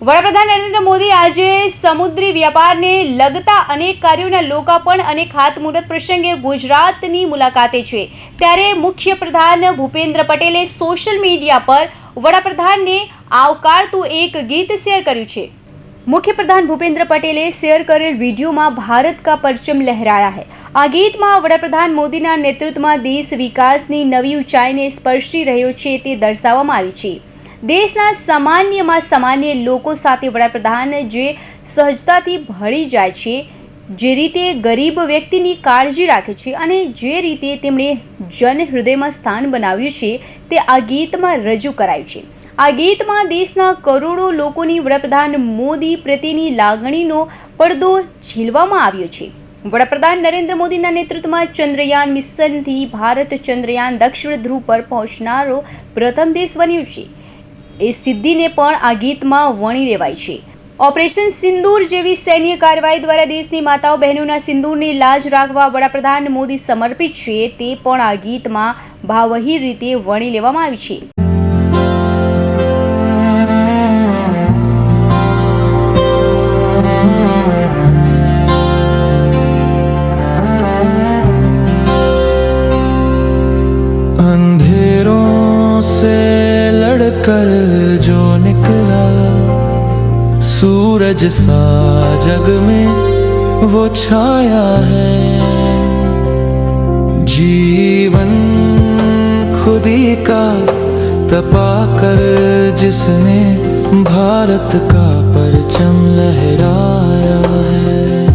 વડાપ્રધાન નરેન્દ્ર મોદી આજે સમુદ્રી વ્યાપારને લગતા અનેક કાર્યોના લોકાર્પણ અને ખાતમુહૂર્ત પ્રસંગે ગુજરાતની મુલાકાતે છે. ત્યારે મુખ્ય પ્રધાન ભૂપેન્દ્ર પટેલે સોશિયલ મીડિયા પર વડાપ્રધાનને આવકારતું એક ગીત શેર કર્યું છે. મુખ્યપ્રધાન ભૂપેન્દ્ર પટેલે શેર કરેલ વિડીયોમાં ભારત કા પરચમ લહેરાયા હે. આ ગીતમાં વડાપ્રધાન મોદીના નેતૃત્વમાં દેશ વિકાસની નવી ઊંચાઈને સ્પર્શી રહ્યો છે તે દર્શાવવામાં આવી છે. દેશના સામાન્યમાં સામાન્ય લોકો સાથે વડાપ્રધાન જે સહજતાથી ભળી જાય છે, જે રીતે ગરીબ વ્યક્તિની કાળજી રાખે છે અને જે રીતે તેમણે જન હૃદયમાં સ્થાન બનાવ્યું છે, તે આ ગીતમાં રજૂ કરાયું છે. આ ગીતમાં દેશના કરોડો લોકોની વડાપ્રધાન મોદી પ્રત્યેની લાગણીનો પડદો ઝીલવામાં આવ્યો છે. વડાપ્રધાન નરેન્દ્ર મોદીના નેતૃત્વમાં ચંદ્રયાન મિશનથી ભારત ચંદ્રયાન દક્ષિણ ધ્રુવ પર પહોંચનારો પ્રથમ દેશ બન્યું છે. એ સિદ્ધિને પણ આ ગીતમાં વણી લેવાય છે. ઓપરેશન સિંદૂર જેવી સૈન્ય કાર્યવાહી દ્વારા દેશની માતાઓ બહેનોના સિંદૂરની લાજ રાખવા વડાપ્રધાન મોદી સમર્પિત છે તે પણ આ ગીતમાં ભાવહીર રીતે વણી લેવામાં આવી છે. thank you सूरज सा जग में वो छाया है। जीवन खुदी का तपा कर जिसने भारत का परचम लहराया है।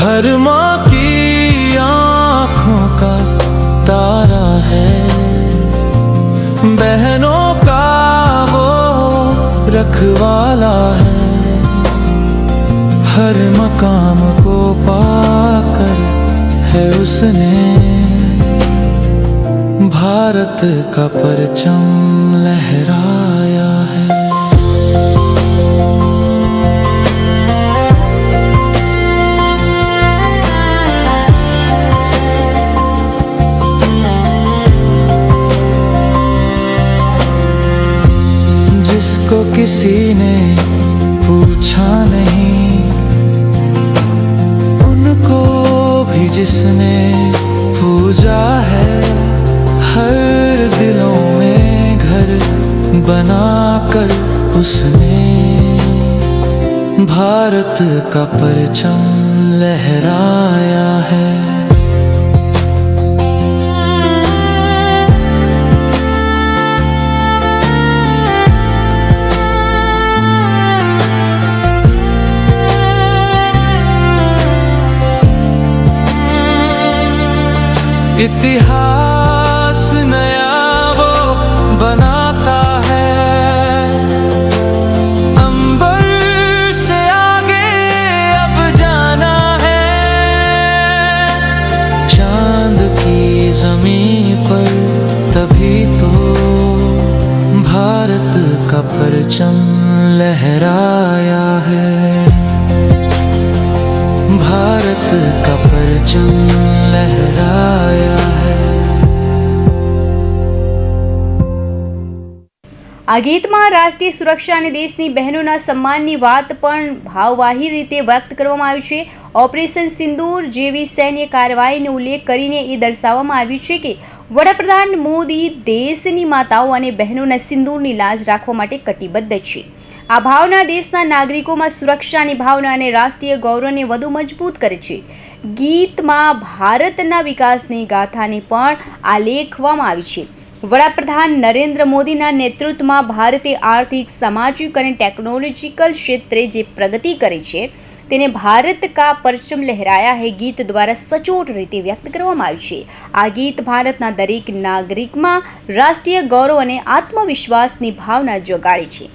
हर माँ की आँखों का तारा है। बहनों रखवाला है हर मकाम को पाकर है उसने भारत का परचम लहराया जिसको किसी ने पूछा नहीं। उनको भी जिसने पूजा है, हर दिलों में घर बनाकर उसने। भारत का परचम लहराया है। इतिहास नया वो बनाता है। अंबर से आगे अब जाना है। चाँद की ज़मीन पर तभी तो भारत का परचम लहराया है। भारत का परचम लहराया है આ ગીતમાં રાષ્ટ્રીય સુરક્ષા અને દેશની બહેનોના સન્માનની વાત પણ ભાવવાહી રીતે વ્યક્ત કરવામાં આવી છે ઓપરેશન સિંદૂર જેવી સૈન્ય કાર્યવાહીનો ઉલ્લેખ કરીને એ દર્શાવવામાં આવ્યું છે કે વડાપ્રધાન મોદી દેશની માતાઓ અને બહેનોના સિંદૂરની લાજ રાખવા માટે કટિબદ્ધ છે આ ભાવના દેશના નાગરિકોમાં સુરક્ષાની ભાવના અને રાષ્ટ્રીય ગૌરવને વધુ મજબૂત કરે છે. ગીતમાં ભારતના વિકાસની ગાથાને પણ આલેખવામાં આવી છે. વડાપ્રધાન નરેન્દ્ર મોદીના નેતૃત્વમાં ભારતે આર્થિક, સામાજિક અને ટેકનોલોજીકલ ક્ષેત્રે જે પ્રગતિ કરી છે, તેને ભારત કા પરચમ લહેરાયા હે ગીત દ્વારા સચોટ રીતે વ્યક્ત કરવામાં આવ્યું છે. આ ગીત ભારતના દરેક નાગરિકમાં રાષ્ટ્રીય ગૌરવ અને આત્મવિશ્વાસની ભાવના જગાડે છે.